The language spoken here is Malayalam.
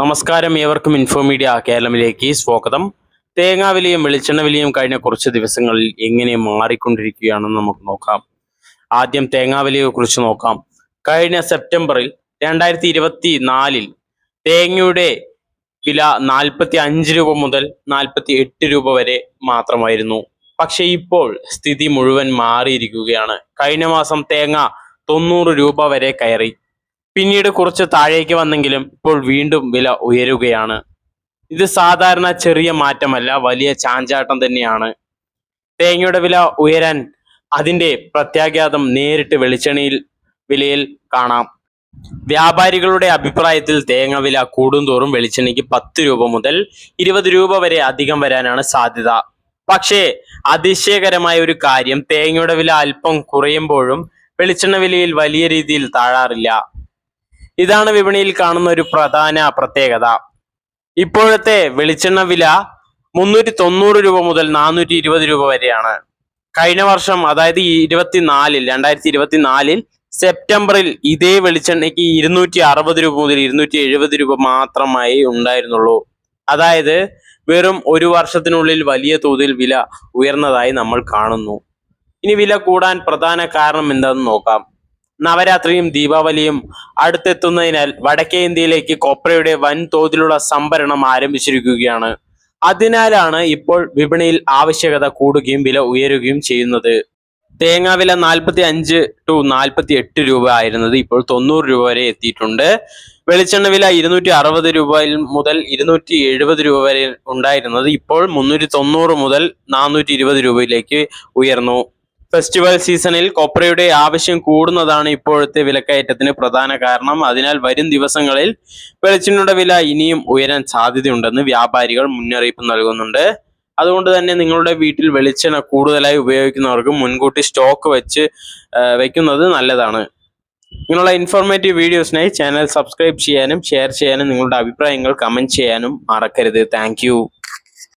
നമസ്കാരം ഏവർക്കും ഇൻഫോമീഡിയ കേരളമിലേക്ക് സ്വാഗതം. തേങ്ങാ വിലയും വെളിച്ചെണ്ണ വിലയും കഴിഞ്ഞ കുറച്ച് ദിവസങ്ങളിൽ എങ്ങനെ മാറിക്കൊണ്ടിരിക്കുകയാണെന്ന് നമുക്ക് നോക്കാം. ആദ്യം തേങ്ങാ വിലയെ കുറിച്ച് നോക്കാം. കഴിഞ്ഞ സെപ്റ്റംബറിൽ രണ്ടായിരത്തി ഇരുപത്തി നാലിൽ തേങ്ങയുടെ വില നാൽപ്പത്തി അഞ്ച് രൂപ മുതൽ നാൽപ്പത്തി എട്ട് രൂപ വരെ മാത്രമായിരുന്നു. പക്ഷെ ഇപ്പോൾ സ്ഥിതി മുഴുവൻ മാറിയിരിക്കുകയാണ്. കഴിഞ്ഞ മാസം തേങ്ങ തൊണ്ണൂറ് രൂപ വരെ കയറി. പിന്നീട് കുറച്ച് താഴേക്ക് വന്നെങ്കിലും ഇപ്പോൾ വീണ്ടും വില ഉയരുകയാണ്. ഇത് സാധാരണ ചെറിയ മാറ്റമല്ല വലിയ ചാഞ്ചാട്ടം തന്നെയാണ്. തേങ്ങയുടെ വില ഉയരാൻ അതിന്റെ പ്രത്യാഘാതം നേരിട്ട് വെളിച്ചെണ്ണയിൽ വിലയിൽ കാണാം. വ്യാപാരികളുടെ അഭിപ്രായത്തിൽ തേങ്ങ വില കൂടുന്തോറും വെളിച്ചെണ്ണയ്ക്ക് പത്ത് രൂപ മുതൽ ഇരുപത് രൂപ വരെ അധികം വരാനാണ് സാധ്യത. പക്ഷേ അതിശയകരമായ ഒരു കാര്യം തേങ്ങയുടെ വില അല്പം കുറയുമ്പോഴും വെളിച്ചെണ്ണ വിലയിൽ വലിയ രീതിയിൽ താഴാറില്ല. ഇതാണ് വിപണിയിൽ കാണുന്ന ഒരു പ്രധാന പ്രത്യേകത. ഇപ്പോഴത്തെ വെളിച്ചെണ്ണ വില മുന്നൂറ്റി തൊണ്ണൂറ് രൂപ മുതൽ നാനൂറ്റി ഇരുപത് രൂപ വരെയാണ്. കഴിഞ്ഞ വർഷം അതായത് ഇരുപത്തിനാലിൽ രണ്ടായിരത്തി ഇരുപത്തിനാലിൽ സെപ്റ്റംബറിൽ ഇതേ വെളിച്ചെണ്ണയ്ക്ക് ഇരുന്നൂറ്റി അറുപത് രൂപ മുതൽ ഇരുന്നൂറ്റി എഴുപത് രൂപ മാത്രമായി ഉണ്ടായിരുന്നുള്ളൂ. അതായത് വെറും ഒരു വർഷത്തിനുള്ളിൽ വലിയ തോതിൽ വില ഉയർന്നതായി നമ്മൾ കാണുന്നു. ഇനി വില കൂടാൻ പ്രധാന കാരണം എന്താണെന്ന് നോക്കാം. നവരാത്രിയും ദീപാവലിയും അടുത്തെത്തുന്നതിനാൽ വടക്കേ ഇന്ത്യയിലേക്ക് കൊപ്രയുടെ വൻ തോതിലുള്ള സംഭരണം ആരംഭിച്ചിരിക്കുകയാണ്. അതിനാലാണ് ഇപ്പോൾ വിപണിയിൽ ആവശ്യകത കൂടുകയും വില ഉയരുകയും ചെയ്യുന്നത്. തേങ്ങാ വില നാൽപ്പത്തി അഞ്ച് ടു നാൽപ്പത്തി എട്ട് രൂപ ആയിരുന്നത് ഇപ്പോൾ തൊണ്ണൂറ് രൂപ വരെ എത്തിയിട്ടുണ്ട്. വെളിച്ചെണ്ണ വില ഇരുന്നൂറ്റി അറുപത് രൂപയിൽ മുതൽ ഇരുന്നൂറ്റി എഴുപത് രൂപ വരെ ഉണ്ടായിരുന്നത് ഇപ്പോൾ മുന്നൂറ്റി തൊണ്ണൂറ് മുതൽ നാനൂറ്റി ഇരുപത് രൂപയിലേക്ക് ഉയർന്നു. ഫെസ്റ്റിവൽ സീസണിൽ കൊപ്രയുടെ ആവശ്യം കൂടുന്നതാണ് ഇപ്പോഴത്തെ വിലക്കയറ്റത്തിന് പ്രധാന കാരണം. അതിനാൽ വരും ദിവസങ്ങളിൽ വെളിച്ചെണ്ണയുടെ വില ഇനിയും ഉയരാൻ സാധ്യതയുണ്ടെന്ന് വ്യാപാരികൾ മുന്നറിയിപ്പ് നൽകുന്നുണ്ട്. അതുകൊണ്ട് തന്നെ നിങ്ങളുടെ വീട്ടിൽ വെളിച്ചെണ്ണ കൂടുതലായി ഉപയോഗിക്കുന്നവർക്ക് മുൻകൂട്ടി സ്റ്റോക്ക് വെച്ച് വെക്കുന്നത് നല്ലതാണ്. നിങ്ങളുടെ ഇൻഫോർമേറ്റീവ് വീഡിയോസിനായി ചാനൽ സബ്സ്ക്രൈബ് ചെയ്യാനും ഷെയർ ചെയ്യാനും നിങ്ങളുടെ അഭിപ്രായങ്ങൾ കമന്റ് ചെയ്യാനും മറക്കരുത്. താങ്ക്